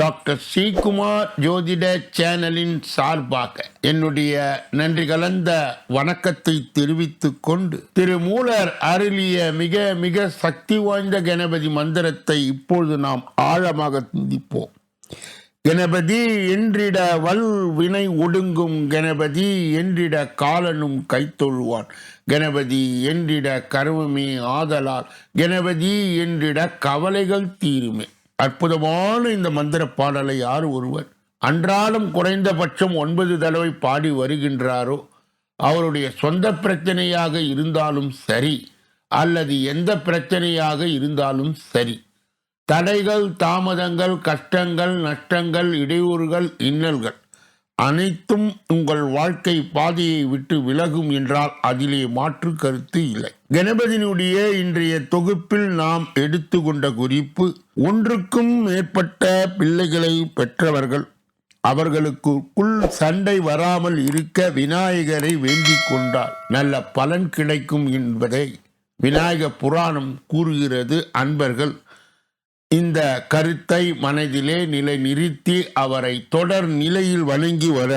Doctor Sreekumar ஜோதிட சேனலின் சார்பாக என்னுடைய நன்றி கலந்த வணக்கத்தை தெரிவித்துக் கொண்டு திரு மூலர் அருளிய மிக மிக சக்தி வாய்ந்த கணபதி மந்திரத்தை இப்பொழுது நாம் ஆழமாக சிந்திப்போம். கணபதி என்றிட வல் வினை ஒடுங்கும் கணபதி என்றிட காலனும் கைத்தொழுவான் கணபதி என்றிட கருவமே ஆதலால் கணபதி என்றிட கவலைகள் தீருமே. அற்புதமான இந்த மந்திர பாடலை யார் ஒருவர்? அன்றாடம் குறைந்தபட்சம் ஒன்பது தடவை பாடி வருகின்றாரோ? அவருடைய சொந்த பிரச்சனையாக இருந்தாலும் சரி அல்லது எந்த பிரச்சனையாக இருந்தாலும் சரி. தடைகள் தாமதங்கள் கஷ்டங்கள் நஷ்டங்கள் இடையூறுகள் இன்னல்கள். அனைத்தும் உங்கள் வாழ்க்கை பாதையை விட்டு விலகும் என்றால் அதிலே மாற்று கருத்து இல்லை. கணபதியினுடைய இன்றைய தொகுப்பில் நாம் எடுத்துக்கொண்ட குறிப்பு ஒன்றுக்கும் மேற்பட்ட பிள்ளைகளை பெற்றவர்கள் அவர்களுக்குள் சண்டை வராமல் இருக்க விநாயகரை வேண்டிக் கொண்டால் நல்ல பலன் கிடைக்கும் என்பதை விநாயக புராணம் கூறுகிறது. அன்பர்கள் இந்த கருத்தை மனதிலே நிலை நிறுத்தி அவரை தொடர் நிலையில் வணங்கி வர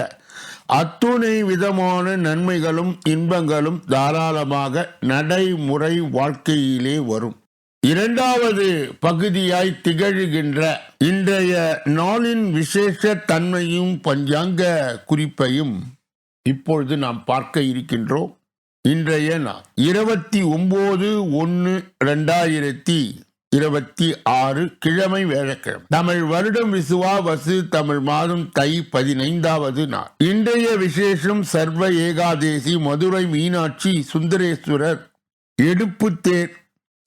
அத்துணை விதமான நன்மைகளும் இன்பங்களும் தாராளமாக நடைமுறை வாழ்க்கையிலே வரும். இரண்டாவது பகுதியாய் திகழ்கின்ற இன்றைய நாளின் விசேஷ தன்மையும் பஞ்சாங்க குறிப்பையும் இப்பொழுது நாம் பார்க்க இருக்கின்றோம். இன்றைய நாள் இருபத்தி ஒன்பது ஒன்று ரெண்டாயிரத்தி இருபத்தி ஆறு கிழமை வேழக்கிழமை தமிழ் வருடம் விசுவா வசு தமிழ் மாதம் தை பதினைந்தாவது நாள். இன்றைய விசேஷம் சர்வ ஏகாதேசி மதுரை மீனாட்சி சுந்தரேஸ்வரர் எடுப்பு தேர்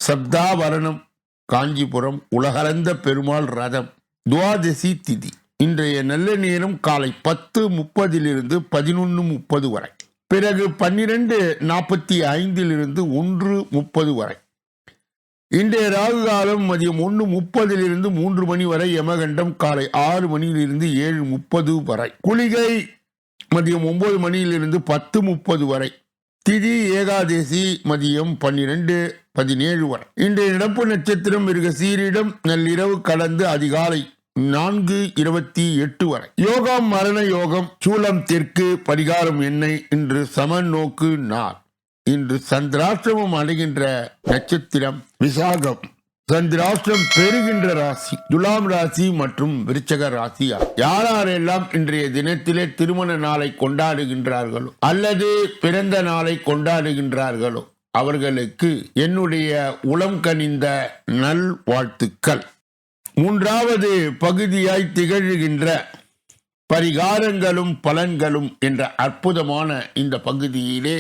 சப்தாவரணம் காஞ்சிபுரம் உலகரந்த பெருமாள் ரதம் துவாதசி திதி. இன்றைய நல்ல நேரம் காலை பத்து முப்பதிலிருந்து பதினொன்று முப்பது வரை. பிறகு பன்னிரண்டு நாற்பத்தி ஐந்திலிருந்து ஒன்று முப்பது வரை. இன்றைய ராகு காலம் மதியம் ஒன்று முப்பதிலிருந்து மூன்று மணி வரை யமகண்டம் காலை ஆறு மணியிலிருந்து ஏழு முப்பது வரை. குளிகை மதியம் ஒன்பது மணியிலிருந்து பத்து முப்பது வரை. திதி ஏகாதேசி மதியம் பன்னிரெண்டு பதினேழு வரை. இன்றைய நடப்பு நட்சத்திரம் மிருக சீரிடம் நள்ளிரவு கடந்து அதிகாலை நான்கு இருபத்தி எட்டு வரை. யோகம் மரண யோகம் சூலம் தெற்கு பரிகாரம் எண்ணெய் இன்று சமன் நோக்கு நாள். இன்று சந்திராஷ்டிரமம் அடைகின்ற நட்சத்திரம் விசாகம். சந்திராஷ்டிரம் பெறுகின்ற ராசி துலாம் ராசி மற்றும் விருச்சக ராசி யாரெல்லாம் இன்றைய தினத்திலே திருமண நாளை கொண்டாடுகின்றார்களோ அல்லது பிறந்த நாளை கொண்டாடுகின்றார்களோ அவர்களுக்கு என்னுடைய உளம் கனிந்த நல் வாழ்த்துக்கள். மூன்றாவது பகுதியாய் திகழ்கின்ற பரிகாரங்களும் பலன்களும் என்ற அற்புதமான இந்த பகுதியிலே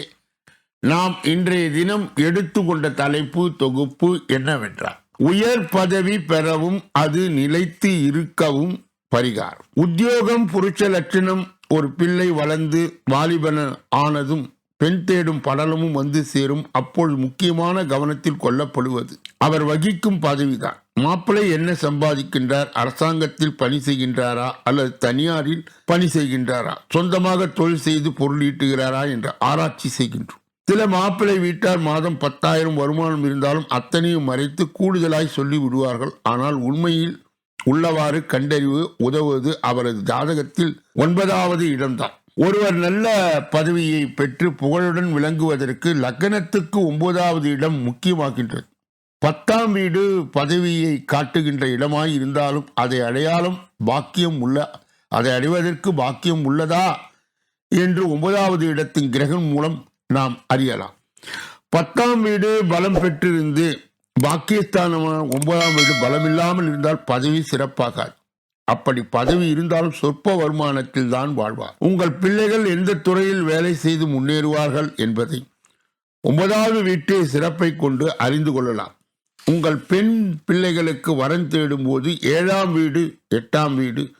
நாம் இன்றைய தினம் எடுத்துக்கொண்ட தலைப்பு தொகுப்பு என்னவென்றால் உயர் பதவி பெறவும் அது நிலைத்து இருக்கவும் பரிகாரம். உத்தியோகம் புருஷ லட்சணம் ஒரு பிள்ளை வளர்ந்து வாலிபன ஆனதும் பெண் தேடும் படலமும் வந்து சேரும் அப்பொழுது முக்கியமான கவனத்தில் கொள்ளப்படுவது. அவர் வகிக்கும் பதவிதான். மாப்பிள்ளை என்ன சம்பாதிக்கின்றார்? அரசாங்கத்தில் பணி செய்கின்றாரா? அல்லது தனியாரில் பணி செய்கின்றாரா? சொந்தமாக தொழில் செய்து பொருளீட்டுகிறாரா என்று ஆராய்ச்சி செய்கின்றோம். சில மாப்பிள்ளை வீட்டார் மாதம் பத்தாயிரம் வருமானம் இருந்தாலும் அத்தனையும் மறைத்து கூடுதலாய் சொல்லி விடுவார்கள். ஆனால் உண்மையில் உள்ளவாறு கண்டறிவு உதவுவது அவரது ஜாதகத்தில் ஒன்பதாவது இடம்தான். ஒருவர் நல்ல பதவியை பெற்று புகழுடன் விளங்குவதற்கு லக்னத்துக்கு ஒன்பதாவது இடம் முக்கியமாகின்றது. பத்தாம் வீடு பதவியை காட்டுகின்ற இடமாய் இருந்தாலும் அதை அடையாளம் பாக்கியம் உள்ள அதை அடைவதற்கு பாக்கியம் உள்ளதா? என்று ஒன்பதாவது இடத்தின் கிரகம் மூலம் நாம் அறியலாம். பத்தாம் வீடு பலம் பெற்றிருந்து பாக்கியஸ்தானமான ஒன்பதாம் வீடு பலம் இல்லாமல் இருந்தால் பதவி சிறப்பாகாது. அப்படி பதவி இருந்தாலும் சொற்ப வருமானத்தில் தான் வாழ்வார். உங்கள் பிள்ளைகள் எந்த துறையில் வேலை செய்து முன்னேறுவார்கள் என்பதை ஒன்பதாவது வீட்டு சிறப்பை கொண்டு அறிந்து கொள்ளலாம். உங்கள் பெண் பிள்ளைகளுக்கு வரன் தேடும் போது ஏழாம் வீடு எட்டாம் வீடு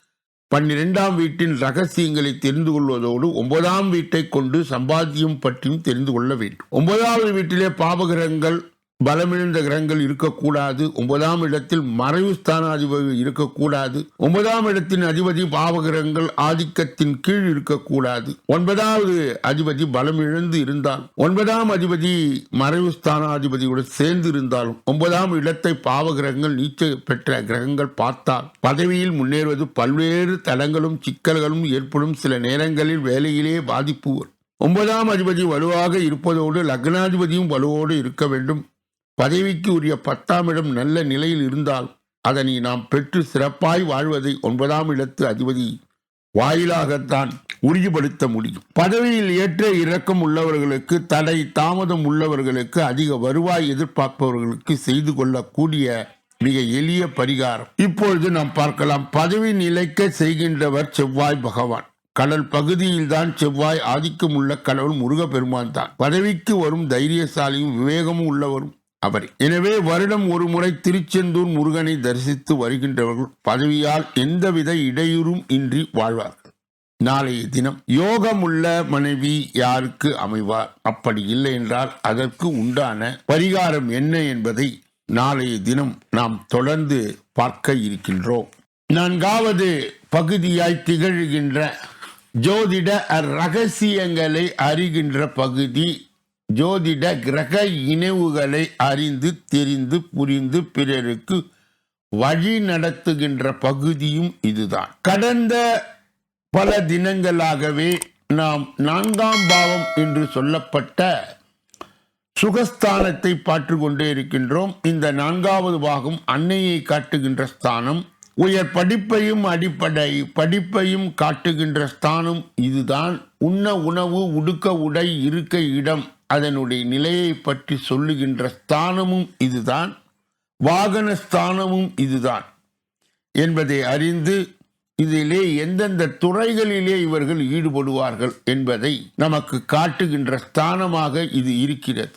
பன்னிரெண்டாம் வீட்டின் ரகசியங்களை தெரிந்து கொள்வதோடு ஒன்பதாம் வீட்டை கொண்டு சம்பாத்தியம் பற்றியும் தெரிந்து கொள்ள வேண்டும். ஒன்பதாவது வீட்டிலே பாபகிரகங்கள் பலமிழந்த கிரகங்கள் இருக்கக்கூடாது. ஒன்பதாம் இடத்தில் மறைவு ஸ்தானாதிபதி இருக்கக்கூடாது. ஒன்பதாம் இடத்தின் அதிபதி பாவகிரகங்கள் ஆதிக்கத்தின் கீழ் இருக்கக்கூடாது. ஒன்பதாவது அதிபதி பலமிழந்து இருந்தால் ஒன்பதாம் அதிபதி மறைவு ஸ்தானாதிபதியுடன் சேர்ந்து இருந்தாலும் ஒன்பதாம் இடத்தை பாவகிரகங்கள் நீச்ச பெற்ற கிரகங்கள் பார்த்தால் பதவியில் முன்னேறுவது பல்வேறு தடங்களும் சிக்கல்களும் ஏற்படும். சில நேரங்களில் வேலையிலே பாதிப்பு ஒன்பதாம் அதிபதி வலுவாக இருப்பதோடு லக்னாதிபதியும் வலுவோடு இருக்க வேண்டும். பதவிக்கு உரிய பத்தாம் இடம் நல்ல நிலையில் இருந்தால் அதனை நாம் பெற்று சிறப்பாய் வாழ்வதை ஒன்பதாம் இடத்து அதிபதி வாயிலாகத்தான் உறுதிப்படுத்த முடியும். பதவியில் ஏற்ற இறக்கம் உள்ளவர்களுக்கு தடை தாமதம் உள்ளவர்களுக்கு அதிக வருவாய் எதிர்பார்ப்பவர்களுக்கு செய்து கொள்ளக்கூடிய மிக எளிய பரிகாரம். இப்பொழுது நாம் பார்க்கலாம் பதவி நிலைக்க செய்கின்றவர் செவ்வாய் பகவான். கடல் பகுதியில் தான் செவ்வாய் ஆதிக்கம் உள்ள கடவுள் முருகப்பெருமான் தான் பதவிக்கு வரும் தைரியசாலியும் விவேகமும் உள்ளவரும். அவர். எனவே வருடம் ஒரு முறை திருச்செந்தூர் முருகனை தரிசித்து வருகின்றவர்கள் பதவியால் எந்தவித இடையூறும் இன்றி வாழ்வார்கள். நாளைய தினம் யோகமுள்ள மனைவி யாருக்கு அமைவார்? அப்படி இல்லை என்றால் அதற்கு உண்டான பரிகாரம் என்ன என்பதை நாளைய தினம் நாம் தொடர்ந்து பார்க்க இருக்கின்றோம். நான்காவது பகுதியாய் திகழ்கின்ற ஜோதிட ரகசியங்களை அறிகின்ற பகுதி ஜோதிட கிரக இணைவுகளை அறிந்து தெரிந்து புரிந்து பிறருக்கு வழி நடத்துகின்ற பகுதியும் இதுதான். கடந்த பல தினங்களாகவே நாம் நான்காம் பாவம் என்று சொல்லப்பட்ட சுகஸ்தானத்தை பார்த்து கொண்டே இருக்கின்றோம். இந்த நான்காவது பாகம் அன்னையை காட்டுகின்ற ஸ்தானம். உயர் படிப்பையும் அடிப்படை படிப்பையும் காட்டுகின்ற ஸ்தானம் இதுதான். உண்ண உணவு உடுக்க உடை இருக்க இடம். அதனுடைய நிலையை பற்றி சொல்லுகின்ற ஸ்தானமும் இதுதான் வாகன ஸ்தானமும் இதுதான் என்பதை அறிந்து இதிலே எந்தெந்த துறைகளிலே இவர்கள் ஈடுபடுவார்கள் என்பதை நமக்கு காட்டுகின்ற ஸ்தானமாக இது இருக்கிறது.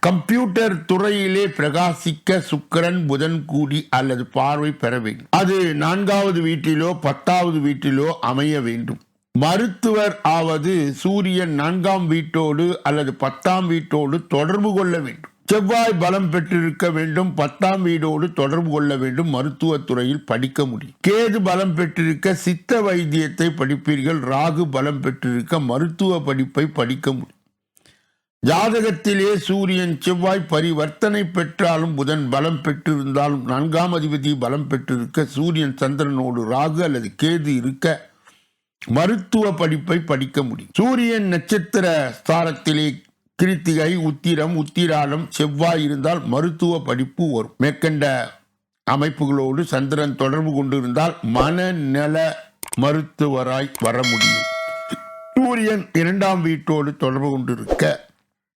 கம்ப்யூட்டர் துறையிலே பிரகாசிக்க சுக்கிரன் புதன் கூடி அல்லது பார்வை பெற வேண்டும். அது நான்காவது வீட்டிலோ பத்தாவது வீட்டிலோ அமைய வேண்டும். மருத்துவர் ஆவது சூரியன் நான்காம் வீட்டோடு அல்லது பத்தாம் வீட்டோடு தொடர்பு கொள்ள வேண்டும். செவ்வாய் பலம் பெற்றிருக்க வேண்டும் பத்தாம் வீடோடு தொடர்பு கொள்ள வேண்டும் மருத்துவத்துறையில் படிக்க முடியும். கேது பலம் பெற்றிருக்க சித்த வைத்தியத்தை படிப்பீர்கள் ராகு பலம் பெற்றிருக்க மருத்துவ படிப்பை படிக்க முடியும். ஜாதகத்திலே சூரியன் செவ்வாய் பரிவர்த்தனை பெற்றாலும் புதன் பலம் பெற்றிருந்தாலும் நான்காம் அதிபதி பலம் பெற்றிருக்க சூரியன் சந்திரனோடு ராகு அல்லது கேது இருக்க மருத்துவ படிப்பை படிக்க முடியும். சூரியன் நட்சத்திர ஸ்தானத்திலே கிருத்திகை உத்திரம் உத்திராலம் செவ்வாய் இருந்தால் மருத்துவ படிப்பு வரும். மேற்கண்ட அமைப்புகளோடு சந்திரன் தொடர்பு கொண்டிருந்தால் மனநல மருத்துவராய் வர முடியும். சூரியன் இரண்டாம் வீட்டோடு தொடர்பு கொண்டிருக்க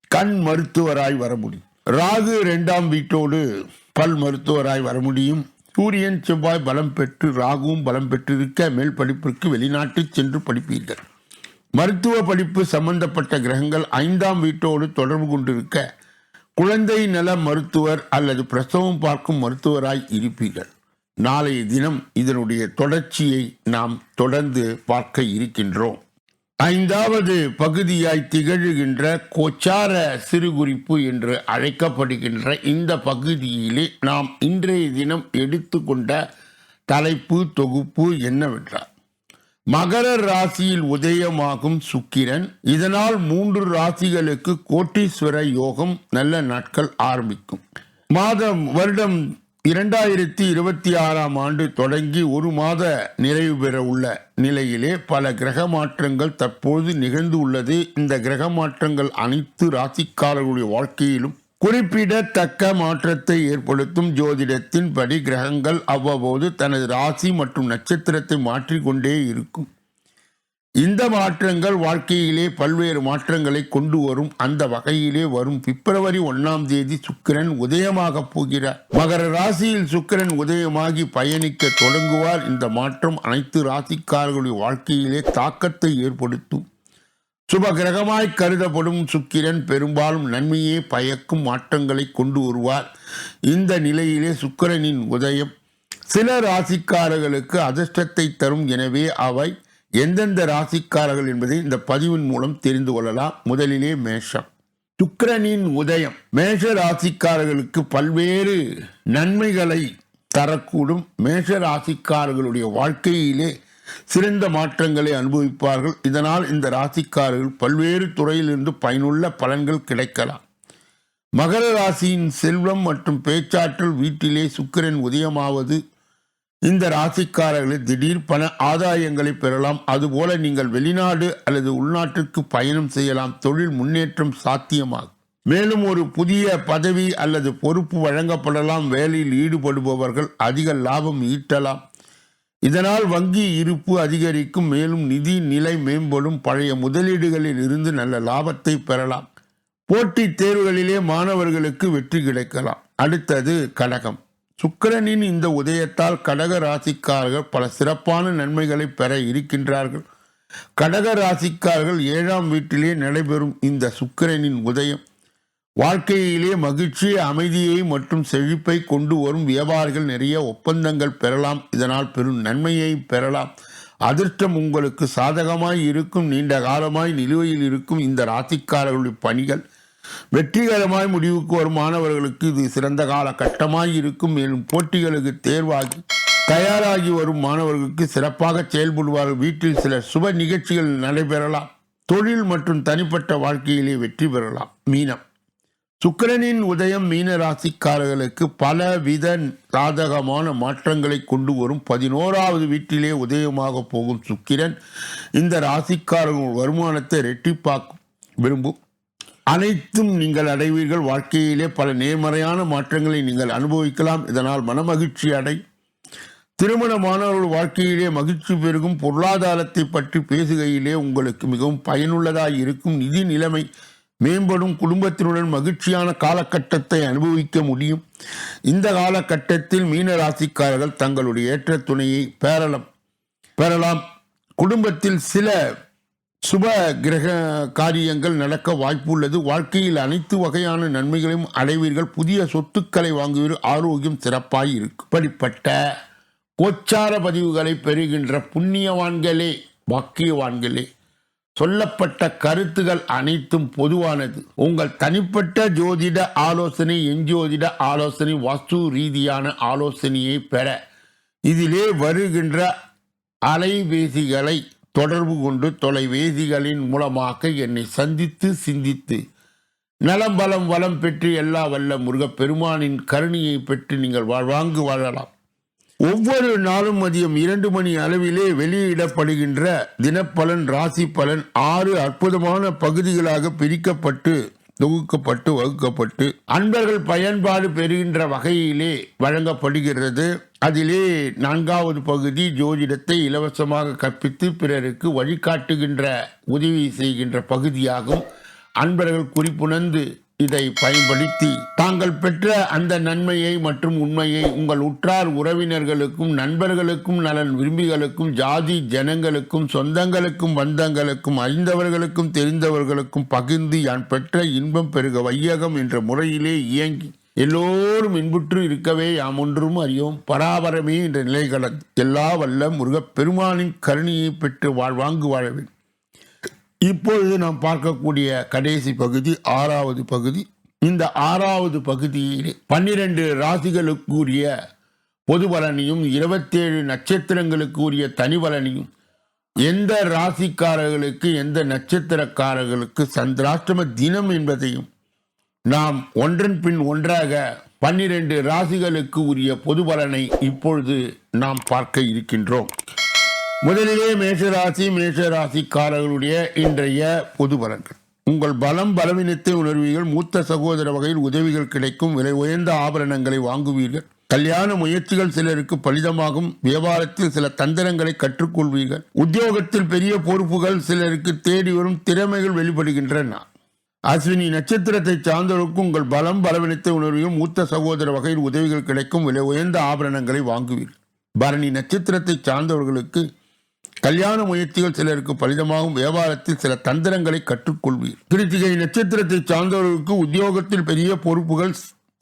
கண் மருத்துவராய் வர முடியும். ராகு இரண்டாம் வீட்டோடு பல் மருத்துவராய் வர முடியும். சூரியன் செவ்வாய் பலம் பெற்று ராகுவும் பலம் பெற்றிருக்க மேல் படிப்பிற்கு வெளிநாட்டு சென்று படிப்பீர்கள். மருத்துவ படிப்பு சம்பந்தப்பட்ட கிரகங்கள் ஐந்தாம் வீட்டோடு தொடர்பு கொண்டிருக்க குழந்தை நல மருத்துவர் அல்லது பிரசவம் பார்க்கும் மருத்துவராய் இருப்பீர்கள். நாளைய தினம் இதனுடைய தொடர்ச்சியை நாம் தொடர்ந்து பார்க்க இருக்கின்றோம். ஐந்தாவது பகுதியாய் திகழ்கின்ற கோச்சார சிறுகுறிப்பு என்று அழைக்கப்படுகின்ற இந்த பகுதியிலே நாம் இன்றைய தினம் எடுத்துக்கொண்ட தலைப்பு தொகுப்பு என்னவென்றால் மகர ராசியில் உதயமாகும் சுக்கிரன். இதனால் மூன்று ராசிகளுக்கு கோட்டீஸ்வர யோகம் நல்ல நாட்கள் ஆரம்பிக்கும். மாதம் வருடம் இரண்டாயிரத்தி இருபத்தி ஆறாம் ஆண்டு தொடங்கி ஒரு மாத நிறைவு பெற உள்ள நிலையிலே பல கிரக மாற்றங்கள் தற்போது நிகழ்ந்து உள்ளது. இந்த கிரக மாற்றங்கள் அனைத்து ராசிக்காரர்களுடைய வாழ்க்கையிலும் குறிப்பிடத்தக்க மாற்றத்தை ஏற்படுத்தும் ஜோதிடத்தின் படி கிரகங்கள் அவ்வப்போது தனது ராசி மற்றும் நட்சத்திரத்தை மாற்றிக்கொண்டே இருக்கும். இந்த மாற்றங்கள் வாழ்க்கையிலே பல்வேறு மாற்றங்களை கொண்டு வரும். அந்த வகையிலே வரும் பிப்ரவரி ஒன்றாம் தேதி சுக்கிரன் உதயமாக போகிறார். மகர ராசியில் சுக்கிரன் உதயமாகி பயணிக்க தொடங்குவார். இந்த மாற்றம் அனைத்து ராசிக்காரர்களுடைய வாழ்க்கையிலே தாக்கத்தை ஏற்படுத்தும். சுப கிரகமாய் கருதப்படும் சுக்கிரன் பெரும்பாலும் நன்மையே பயக்கும் மாற்றங்களை கொண்டு வருவார். இந்த நிலையிலே சுக்கிரனின் உதயம் சில ராசிக்காரர்களுக்கு அதிர்ஷ்டத்தை தரும். எனவே அவை எந்தெந்த ராசிக்காரர்கள் என்பதை இந்த பதிவின் மூலம் தெரிந்து கொள்ளலாம். முதலிலே மேஷம். சுக்கரனின் உதயம். மேஷ ராசிக்காரர்களுக்கு பல்வேறு நன்மைகளை தரக்கூடும். மேஷ ராசிக்காரர்களுடைய வாழ்க்கையிலே சிறந்த மாற்றங்களை அனுபவிப்பார்கள். இதனால் இந்த ராசிக்காரர்கள் பல்வேறு துறையிலிருந்து பயனுள்ள பலன்கள் கிடைக்கலாம். மகர ராசியின் செல்வம் மற்றும் பேச்சாற்றல் வீட்டிலே சுக்கிரன் உதயமாவது இந்த ராசிக்காரர்கள் திடீர் பண ஆதாயங்களை பெறலாம். அதுபோல நீங்கள் வெளிநாடு அல்லது உள்நாட்டிற்கு பயணம் செய்யலாம். தொழில் முன்னேற்றம் சாத்தியமாகும். மேலும் ஒரு புதிய பதவி அல்லது பொறுப்பு வழங்கப்படலாம். வேலையில் ஈடுபடுபவர்கள் அதிக லாபம் ஈட்டலாம். இதனால் வங்கி இருப்பு அதிகரிக்கும். மேலும் நிதி நிலை மேம்படும். பழைய முதலீடுகளில் இருந்து நல்ல லாபத்தை பெறலாம். போட்டித் தேர்வுகளிலே மாணவர்களுக்கு வெற்றி கிடைக்கலாம். அடுத்தது கடகம். சுக்கிரனின் இந்த உதயத்தால் கடக ராசிக்காரர்கள் பல சிறப்பான நன்மைகளை பெற இருக்கின்றார்கள். கடக ராசிக்காரர்கள் ஏழாம் வீட்டிலே நடைபெறும் இந்த சுக்கிரனின் உதயம். வாழ்க்கையிலே மகிழ்ச்சி அமைதியை மற்றும் செழிப்பை கொண்டு வரும் வியாபாரிகள் நிறைய ஒப்பந்தங்கள் பெறலாம். இதனால் பெரும் நன்மையை பெறலாம். அதிர்ஷ்டம் உங்களுக்கு சாதகமாய் இருக்கும் நீண்ட காலமாய் நிலுவையில் இருக்கும் இந்த ராசிக்காரர்களுடைய பணிகள். வெற்றிகரமாய் முடிவுக்கு வரும் மாணவர்களுக்கு இது சிறந்த கால கட்டமாய் இருக்கும். மேலும் போட்டிகளுக்கு தேர்வாகி தயாராகி வரும் மாணவர்களுக்கு சிறப்பாக செயல்படுவார்கள் வீட்டில் சில சுப நிகழ்ச்சிகள் நடைபெறலாம். தொழில் மற்றும் தனிப்பட்ட வாழ்க்கையிலே வெற்றி பெறலாம். மீனம். சுக்கிரனின் உதயம் மீன ராசிக்காரர்களுக்கு பலவித சாதகமான மாற்றங்களை கொண்டு வரும். பதினோராவது வீட்டிலே உதயமாக போகும் சுக்கிரன் இந்த ராசிக்காரர்கள் வருமானத்தை ரெட்டிப்பாக்கும் விரும்பும் அனைத்தும் நீங்கள் அடைவீர்கள். வாழ்க்கையிலே பல நேர்மறையான மாற்றங்களை நீங்கள் அனுபவிக்கலாம். இதனால் மனமகிழ்ச்சி அடை. திருமணமானவர்கள் வாழ்க்கையிலே மகிழ்ச்சி பெருகும். பொருளாதாரத்தை பற்றி பேசுகையிலே உங்களுக்கு மிகவும் பயனுள்ளதாக இருக்கும். நிதி நிலைமை மேம்படும். குடும்பத்தினுடன் மகிழ்ச்சியான காலகட்டத்தை அனுபவிக்க முடியும். இந்த காலகட்டத்தில் மீன ராசிக்காரர்கள் தங்களுடைய ஏற்ற துணையை பெறலாம் பெறலாம். குடும்பத்தில் சில சுப கிரக காரியங்கள் நடக்க வாய்ப்புள்ளது. வாழ்க்கையில் அனைத்து வகையான நன்மைகளையும் அடைவீர்கள். புதிய சொத்துக்களை வாங்குவீர்கள். ஆரோக்கியம் சிறப்பாய் இருக்கும் இப்படிப்பட்ட கோச்சார பதிவுகளை பெறுகின்ற புண்ணியவான்களே வாக்கியவான்களே சொல்லப்பட்ட கருத்துகள் அனைத்தும் பொதுவானது. உங்கள் தனிப்பட்ட ஜோதிட ஆலோசனை எஞ்சோதிட ஆலோசனை வாஸ்து ரீதியான ஆலோசனையை பெற இதிலே வருகின்ற அலைபேசிகளை தொடர்பு கொண்டு தொலைவேதிகளின் மூலமாக என்னை சந்தித்து சிந்தித்து நலம் பலம் வளம் பெற்று எல்லா வல்ல முருகப்பெருமானின் கருணையை பெற்று நீங்கள் வாழ்வாங்கு வாழலாம். ஒவ்வொரு நாளும் மதியம் இரண்டு மணி அளவிலே வெளியிடப்படுகின்ற தினப்பலன் ராசி பலன் ஆறு அற்புதமான பகுதிகளாக பிரிக்கப்பட்டு தொகுக்கப்பட்டு வகுக்கப்பட்டு அன்பர்கள் பயன்பாடு பெறுகின்ற வகையிலே வழங்கப்படுகிறது. அதிலே நான்காவது பகுதி ஜோதிடத்தை இலவசமாக கற்பித்து பிறருக்கு வழிகாட்டுகின்ற உதவி செய்கின்ற பகுதியாகும். அன்பர்கள் குறிப்புணர்ந்து இதை பயன்படுத்தி தாங்கள் பெற்ற அந்த நன்மையை மற்றும் உண்மையை உங்கள் உற்றார் உறவினர்களுக்கும் நண்பர்களுக்கும் நலன் விரும்பிகளுக்கும் ஜாதி ஜனங்களுக்கும் சொந்தங்களுக்கும் பந்தங்களுக்கும் அறிந்தவர்களுக்கும் தெரிந்தவர்களுக்கும் பகிர்ந்து யான் பெற்ற இன்பம் பெருக வையகம் என்ற முறையிலே இயங்கி எல்லோரும் இன்புற்று இருக்கவே யாம் ஒன்றும் அறியோம். பராபரமே என்ற நிலை கலந்து எல்லா வல்ல முருகப் பெருமானின் கருணையை பெற்று வாழ்வாங்கு வாழவேன் இப்பொழுது நாம் பார்க்கக்கூடிய கடைசி பகுதி ஆறாவது பகுதி. இந்த ஆறாவது பகுதியிலே பன்னிரண்டு ராசிகளுக்குரிய பொது பலனையும் இருபத்தேழு நட்சத்திரங்களுக்கு உரிய தனி பலனையும் எந்த ராசிக்காரர்களுக்கு எந்த நட்சத்திரக்காரர்களுக்கு சந்திராஷ்டம தினம் என்பதையும் நாம் ஒன்றன் பின் ஒன்றாக பன்னிரண்டு ராசிகளுக்கு உரிய பொது பலனை இப்பொழுது நாம் பார்க்க இருக்கின்றோம். முதலிலே மேஷராசி மேஷராசிக்காரர்களுடைய இன்றைய பொது பலன்கள். உங்கள் பலம் பலவீனத்தை உணர்வீர்கள். மூத்த சகோதர வகையில் உதவிகள் கிடைக்கும். விலை உயர்ந்த ஆபரணங்களை வாங்குவீர்கள். கல்யாண முயற்சிகள் சிலருக்கு பலிதமாகும். வியாபாரத்தில் சில தந்திரங்களை கற்றுக்கொள்வீர்கள். உத்தியோகத்தில் பெரிய பொறுப்புகள் சிலருக்கு தேடி வரும் திறமைகள் வெளிப்படுகின்றன. அஸ்வினி நட்சத்திரத்தை சார்ந்தவருக்கும் உங்கள் பலம் பலவீனத்தை உணர்வையும் மூத்த சகோதர வகையில் உதவிகள் கிடைக்கும் விலை உயர்ந்த ஆபரணங்களை வாங்குவீர்கள். பரணி நட்சத்திரத்தை சார்ந்தவர்களுக்கு கல்யாண முயற்சிகள் சிலருக்கு பலிதமாகும். வியாபாரத்தில் சில தந்திரங்களை கற்றுக்கொள்வீர். கிருத்திகை நட்சத்திரத்தை சார்ந்தவர்களுக்கு உத்தியோகத்தில் பெரிய பொறுப்புகள்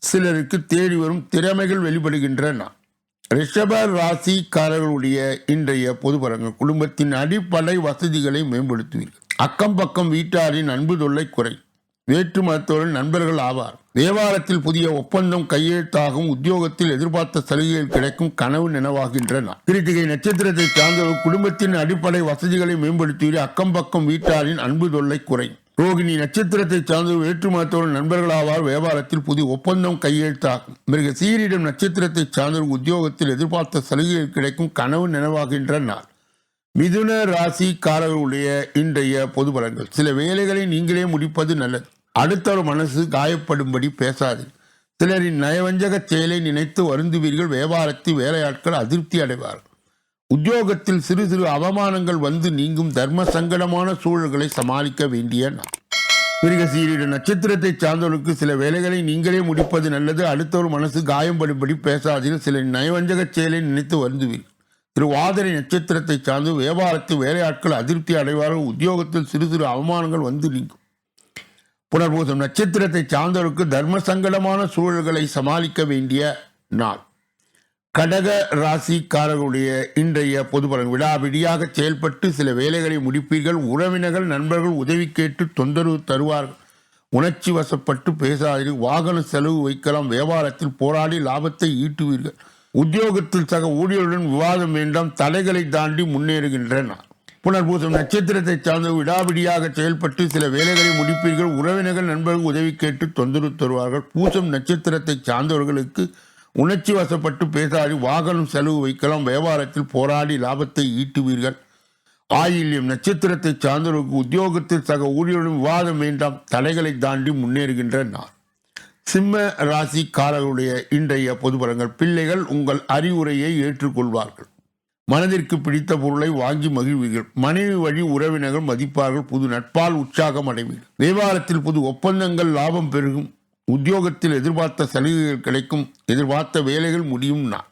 சிலருக்கு தேடி வரும் திறமைகள் வெளிப்படுகின்றன. ரிஷப ராசிக்காரர்களுடைய இன்றைய பொது குடும்பத்தின் அடிப்படை வசதிகளை மேம்படுத்துவீர்கள். அக்கம் பக்கம் வீட்டாரின் அன்பு தொல்லை குறை. வேற்று மதத்தோரின் நண்பர்கள் ஆவார். வியாபாரத்தில் புதிய ஒப்பந்தம் கையெழுத்தாகும் உத்தியோகத்தில் எதிர்பார்த்த சலுகைகள் கிடைக்கும் கனவு நினைவாகின்றன. கிருத்திகை நட்சத்திரத்தை சார்ந்தவர் குடும்பத்தின் அடிப்படை வசதிகளை மேம்படுத்துவீர்கள் அக்கம் பக்கம் வீட்டாரின் அன்பு தொல்லை குறை. ரோகிணி நட்சத்திரத்தை சார்ந்த வேற்று மதத்தோரின் நண்பர்களாவார் வியாபாரத்தில் புதிய ஒப்பந்தம் கையெழுத்தாகும். மிருக சீரிடம் நட்சத்திரத்தை சார்ந்த உத்தியோகத்தில் எதிர்பார்த்த சலுகைகள் கிடைக்கும் கனவு நினைவாகின்றனர் நாள் மிதுன ராசிக்காரர்களுடைய இன்றைய பொது பலன்கள். சில வேலைகளை நீங்களே முடிப்பது நல்லது. அடுத்தவர் மனசு காயப்படும்படி பேசாது. சிலரின் நயவஞ்சக செயலை நினைத்து வருந்துவீர்கள். வியாபாரத்தில் வேலையாட்கள் அதிருப்தி அடைவார்கள். உத்தியோகத்தில் சிறு சிறு அவமானங்கள் வந்து நீங்கும் தர்ம சங்கடமான சூழல்களை சமாளிக்க வேண்டிய நாள். மிருகசீரிட நட்சத்திரத்தை சார்ந்தவர்களுக்கு சில வேலைகளை நீங்களே முடிப்பது நல்லது. அடுத்தவர் மனசு காயம்படும்படி பேசாதீர்கள். சில நயவஞ்சக செயலை நினைத்து வருந்துவீர்கள். திரு வாதிரை நட்சத்திரத்தை சார்ந்து வியாபாரத்தில் வேலையாட்கள் அதிருப்தி அடைவார்கள். உத்தியோகத்தில் சிறு சிறு அவமானங்கள் வந்து நீங்கும். புனர்பூசம் நட்சத்திரத்தை சார்ந்தவருக்கு தர்ம சங்கடமான சூழல்களை சமாளிக்க வேண்டிய நாள். கடக ராசிக்காரர்களுடைய இன்றைய பொதுபலன் விடாவிடியாக செயல்பட்டு சில வேலைகளை முடிப்பீர்கள். உறவினர்கள் நண்பர்கள் உதவி கேட்டு தொந்தரவு தருவார்கள். உணர்ச்சி வசப்பட்டு பேசாதீர்கள். வாகன செலவு வைக்கலாம். வியாபாரத்தில் போராடி லாபத்தை ஈட்டுவீர்கள். உத்தியோகத்தில் சக ஊழியருடன் விவாதம் வேண்டாம் தடைகளை தாண்டி முன்னேறுகின்றன. புனர்பூசம் நட்சத்திரத்தை சார்ந்த விடாபிடியாக செயல்பட்டு சில வேலைகளை முடிப்பீர்கள். உறவினர்கள் நண்பர்கள் உதவி கேட்டு தொந்தரவு தருவார்கள். பூசம் நட்சத்திரத்தை சார்ந்தவர்களுக்கு உணர்ச்சி வசப்பட்டு பேசாடி வாகனம் செலவு வைக்கலாம் வியாபாரத்தில் போராடி லாபத்தை ஈட்டுவீர்கள். ஆயில்யம் நட்சத்திரத்தை சார்ந்தவர்களுக்கு உத்தியோகத்தில் சக ஊழியருடன் விவாதம் வேண்டாம் தடைகளை தாண்டி முன்னேறுகின்ற நாள் சிம்ம ராசிக்காரர்களுடைய இன்றைய பொதுபலங்கள் பிள்ளைகள் உங்கள் அறிவுரையை ஏற்றுக்கொள்வார்கள். மனதிற்கு பிடித்த பொருளை வாங்கி மகிழ்வீர்கள். மனைவி வழி உறவினர்கள் மதிப்பார்கள். புது நட்பால் உற்சாகம் அடைவீர்கள். வியாபாரத்தில் புது ஒப்பந்தங்கள் லாபம் பெருகும். உத்தியோகத்தில் எதிர்பார்த்த சலுகைகள் கிடைக்கும். எதிர்பார்த்த வேலைகள் முடியும் நான்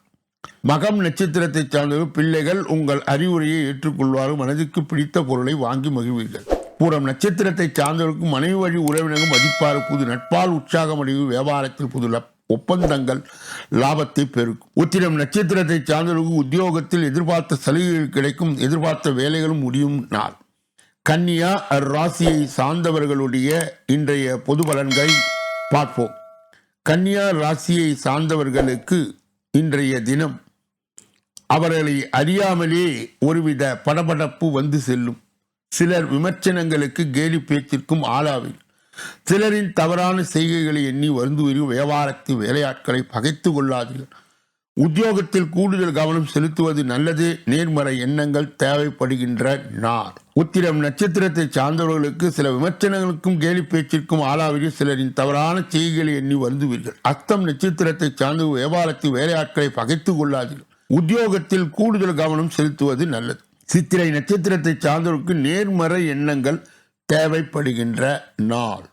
மகம் நட்சத்திரத்தை சார்ந்தவர்கள் பிள்ளைகள் உங்கள் அறிவுரையை ஏற்றுக்கொள்வார்கள். மனதிற்கு பிடித்த பொருளை வாங்கி மகிழ்வீர்கள். பூரம் நட்சத்திரத்தை சார்ந்தவருக்கும் மனைவி வழி உறவினர்கள் மதிப்பார் புது நட்பால் உற்சாகம் அடைவு வியாபாரத்தில் புது ஒப்பந்தங்கள் லாபத்தை பெருக்கும். உத்திரம் நட்சத்திரத்தை சார்ந்தவருக்கு உத்தியோகத்தில் எதிர்பார்த்த சலுகைகள் கிடைக்கும் எதிர்பார்த்த வேலைகளும் முடியும் நாள். கன்னியா ராசியை சார்ந்தவர்களுடைய இன்றைய பொது பலன்களை பார்ப்போம். கன்னியா ராசியை சார்ந்தவர்களுக்கு இன்றைய தினம் அவர்களை அறியாமலே ஒருவித படபடப்பு வந்து செல்லும். சிலர் விமர்சனங்களுக்கு கேலி பேச்சிற்கும் ஆளாவில் சிலரின் தவறான செய்கைகளை எண்ணி வருந்துவீர்கள். வியாபாரத்து வேலையாட்களை பகைத்து கொள்ளாதீர்கள். உத்தியோகத்தில் கூடுதல் கவனம் செலுத்துவது நல்லது. நேர்மறை எண்ணங்கள் தேவைப்படுகின்ற நார் உத்திரம் நட்சத்திரத்தை சார்ந்தவர்களுக்கு சில விமர்சனங்களுக்கும் கேலி பேச்சிற்கும் ஆளாவீர்கள். சிலரின் தவறான செய்திகளை எண்ணி வருந்துவீர்கள். அஸ்தம் நட்சத்திரத்தை சார்ந்த வியாபாரத்தில் வேலையாட்களை பகைத்து கொள்ளாதீர்கள். உத்தியோகத்தில் கூடுதல் கவனம் செலுத்துவது நல்லது. சித்திரை நட்சத்திரத்தை சார்ந்தவருக்கு நேர்மறை எண்ணங்கள் தேவைப்படுகின்ற நாள்.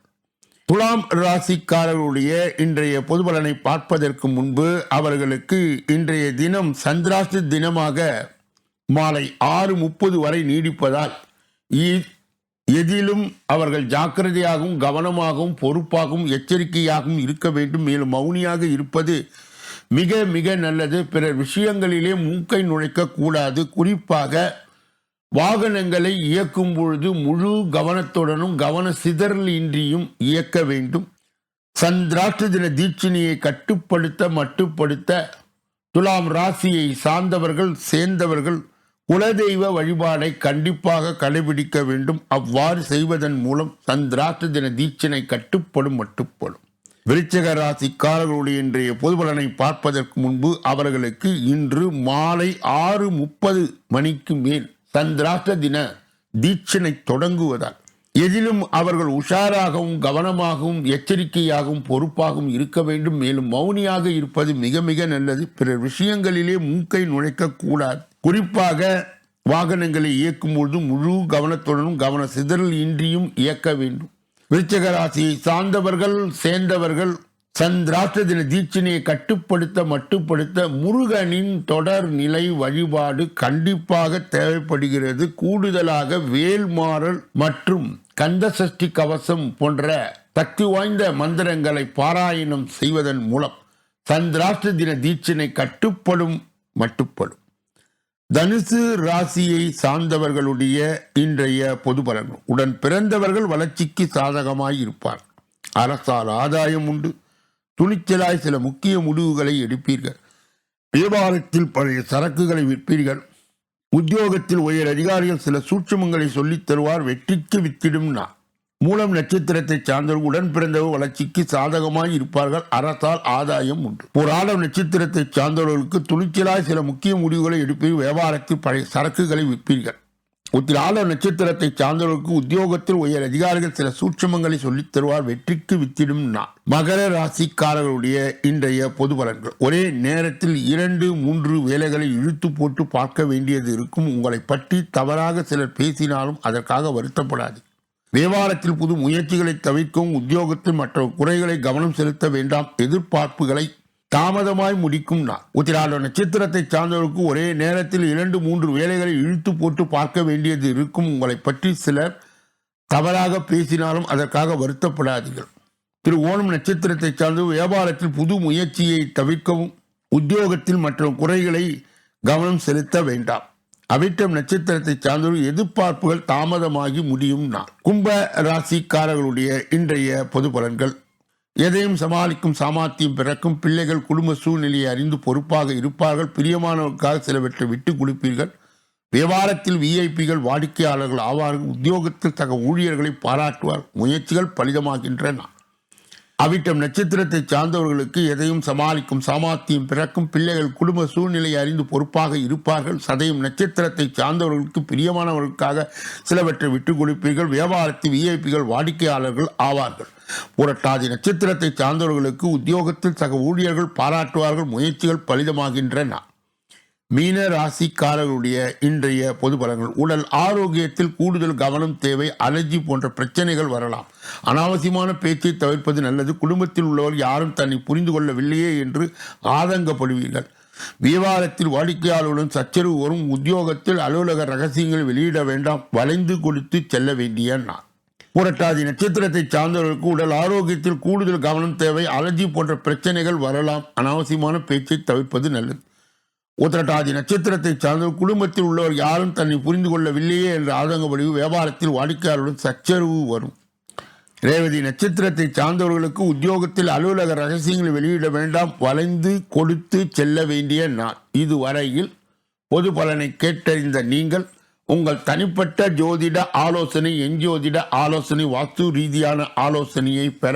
துலாம் ராசிக்காரர்களுடைய இன்றைய பொது பலனை பார்ப்பதற்கு முன்பு அவர்களுக்கு இன்றைய தினம் சந்திராஷ்ட தினமாக மாலை ஆறு முப்பது வரை நீடிப்பதால் இ- எதிலும் அவர்கள் ஜாக்கிரதையாகவும் கவனமாகவும் பொறுப்பாகவும் எச்சரிக்கையாகவும் இருக்க வேண்டும். மேலும் மௌனியாக இருப்பது மிக மிக நல்லது. பிறர் விஷயங்களிலே மூக்கை நுழைக்க கூடாது. குறிப்பாக வாகனங்களை இயக்கும் பொழுது முழு கவனத்துடனும் கவன சிதறல் இன்றியும் இயக்க வேண்டும். சந்திராஷ்ட தின தீட்சிணியை கட்டுப்படுத்த மட்டுப்படுத்த துலாம் ராசியை சார்ந்தவர்கள் சேர்ந்தவர்கள் குலதெய்வ வழிபாடை கண்டிப்பாக கடைபிடிக்க வேண்டும். அவ்வாறு செய்வதன் மூலம் சந்திராஷ்ட தின தீட்சணை கட்டுப்படும் மட்டுப்படும். விருச்சக ராசிக்காரர்களுடைய இன்றைய பொது பலனை பார்ப்பதற்கு முன்பு அவர்களுக்கு இன்று மாலை ஆறு முப்பது மணிக்கு மேல் சந்திராஷ்ட தின தீட்சணை தொடங்குவதால் எதிலும் அவர்கள் உஷாராகவும் கவனமாகவும் எச்சரிக்கையாகவும் பொறுப்பாகவும் இருக்க வேண்டும். மேலும் மௌனியாக இருப்பது மிக மிக நல்லது. பிறர் விஷயங்களிலே மூக்கை நுழைக்க கூடாது. குறிப்பாக வாகனங்களை இயக்கும் பொழுது முழு கவனத்துடனும் கவன சிதறல் இன்றியும் இயக்க வேண்டும். விருச்சக ராசியை சார்ந்தவர்கள் சேர்ந்தவர்கள் சந்திராஷ்ட தின தீட்சணையை கட்டுப்படுத்த மட்டுப்படுத்த முருகனின் தொடர் நிலை வழிபாடு கண்டிப்பாக தேவைப்படுகிறது. கூடுதலாக வேல்மாறல் மற்றும் கந்த சஷ்டி கவசம் போன்ற சக்தி வாய்ந்த மந்திரங்களை பாராயணம் செய்வதன் மூலம் சந்திராஷ்ட தின தீட்சணை கட்டுப்படும் மட்டுப்படும். தனுசு ராசியை சார்ந்தவர்களுடைய இன்றைய பொது பலன்கள். உடன் பிறந்தவர்கள் வளர்ச்சிக்கு சாதகமாய் இருப்பார் அரசால் ஆதாயம் உண்டு. துணிச்சலாய் சில முக்கிய முடிவுகளை எடுப்பீர்கள். வியாபாரத்தில் பழைய சரக்குகளை விற்பீர்கள். உத்தியோகத்தில் உயர் அதிகாரிகள் சில சூட்சுமங்களை சொல்லித் தருவார். வெற்றிக்கு வித்திடும் மூலம் நட்சத்திரத்தை சார்ந்தவர் உடன் பிறந்தவர் வளர்ச்சிக்கு சாதகமாய் இருப்பார்கள். அரசால் ஆதாயம் உண்டு. ஒரு ஆடம் நட்சத்திரத்தை சார்ந்தவர்களுக்கு துணிச்சலாய் சில முக்கிய முடிவுகளை எடுப்பீர்கள். வியாபாரத்தில் பழைய சரக்குகளை விற்பீர்கள். உத்திரால நட்சத்திரத்தை சார்ந்தவர்களுக்கு உத்தியோகத்தில் உயர் அதிகாரிகள் சில சூட்சமங்களை சொல்லித் தருவார் வெற்றிக்கு வித்திடும் நாள். மகர ராசிக்காரர்களுடைய இன்றைய பொது பலன்கள். ஒரே நேரத்தில் இரண்டு மூன்று வேலைகளை இழுத்து போட்டு பார்க்க வேண்டியது இருக்கும். உங்களை பற்றி தவறாக சிலர் பேசினாலும் அதற்காக வருத்தப்படாது வியாபாரத்தில் புது முயற்சிகளை தவிர்க்கவும் உத்தியோகத்தில் மற்ற குறைகளை கவனம் செலுத்த வேண்டாம். எதிர்பார்ப்புகளை தாமதமாய் முடிக்கும் நாள். உத்திராட நட்சத்திரத்தை சார்ந்தவருக்கு ஒரே நேரத்தில் இரண்டு மூன்று வேலைகளை இழுத்து போட்டு பார்க்க வேண்டியது இருக்கும். உங்களை பற்றி சிலர் தவறாக பேசினாலும் அதற்காக வருத்தப்படாதீர்கள். திரு ஓணம் நட்சத்திரத்தை சார்ந்து வியாபாரத்தில் புது முயற்சியை தவிர்க்கவும் உத்தியோகத்தில் மற்ற குறைகளை கவனம் செலுத்த வேண்டாம். அவிட்டம் நட்சத்திரத்தை சார்ந்தவர்கள் எதிர்பார்ப்புகள் தாமதமாகி முடியும் நாள். கும்ப ராசிக்காரர்களுடைய இன்றைய பொது பலன்கள். எதையும் சமாளிக்கும் சாமர்த்தியம் பிறக்கும். பிள்ளைகள் குடும்ப சூழ்நிலையை அறிந்து பொறுப்பாக இருப்பார்கள். பிரியமானவர்களுக்காக சிலவற்றை விட்டு கொடுப்பீர்கள். வியாபாரத்தில் விஐபிகள் வாடிக்கையாளர்கள் ஆவார்கள். உத்தியோகத்தில் தக ஊழியர்களை பாராட்டுவார் முயற்சிகள் பலிதமாகின்றன. அவிட்டம் நட்சத்திரத்தை சார்ந்தவர்களுக்கு எதையும் சமாளிக்கும் சாமாத்தியம் பிறக்கும் பிள்ளைகள் குடும்ப சூழ்நிலை அறிந்து பொறுப்பாக இருப்பார்கள். சதயம் நட்சத்திரத்தை சார்ந்தவர்களுக்கு பிரியமானவர்களுக்காக சிலவற்றை விட்டுக் கொடுப்பீர்கள். வியாபாரத்தில் விஐபிகள் வாடிக்கையாளர்கள் ஆவார்கள். புரட்டாதி நட்சத்திரத்தை சார்ந்தவர்களுக்கு உத்தியோகத்தில் சக ஊழியர்கள் பாராட்டுவார்கள். முயற்சிகள் பலிதமாகின்றன. மீன ராசிக்காரர்களுடைய இன்றைய பொது பலன்கள். உடல் ஆரோக்கியத்தில் கூடுதல் கவனம் தேவை அலர்ஜி போன்ற பிரச்சனைகள் வரலாம். அனாவசியமான பேச்சை தவிர்ப்பது நல்லது. குடும்பத்தில் உள்ளவர் யாரும் தன்னை புரிந்து கொள்ளவில்லையே என்று ஆதங்கப்படுவீர்கள். வியாபாரத்தில் வாடிக்கையாளருடன் சச்சரவு வரும். உத்தியோகத்தில் அலுவலக ரகசியங்கள் வெளியிட வேண்டாம். வளைந்து கொடுத்து செல்ல வேண்டிய நான் புரட்டாதி நட்சத்திரத்தை சார்ந்தவர்களுக்கு உடல் ஆரோக்கியத்தில் கூடுதல் கவனம் தேவை அலர்ஜி போன்ற பிரச்சனைகள் வரலாம். அனாவசியமான பேச்சை தவிர்ப்பது நல்லது. உத்திரட்டாதி நட்சத்திரத்தை சார்ந்த குடும்பத்தில் உள்ளவர் யாரும் தன்னை புரிந்து கொள்ளவில்லையே என்ற ஆதங்கப்படிவு வியாபாரத்தில் வாடிக்கையாளருடன் சச்சரவு வரும். ரேவதி நட்சத்திரத்தை சார்ந்தவர்களுக்கு உத்தியோகத்தில் அலுவலக ரகசியங்களை வெளியிட வேண்டாம். வளைந்து கொடுத்து செல்ல வேண்டிய நாள். இதுவரையில் பொது பலனை கேட்டறிந்த நீங்கள் உங்கள் தனிப்பட்ட ஜோதிட ஆலோசனை எஞ்சோதிட ஆலோசனை வாஸ்து ரீதியான ஆலோசனையை பெற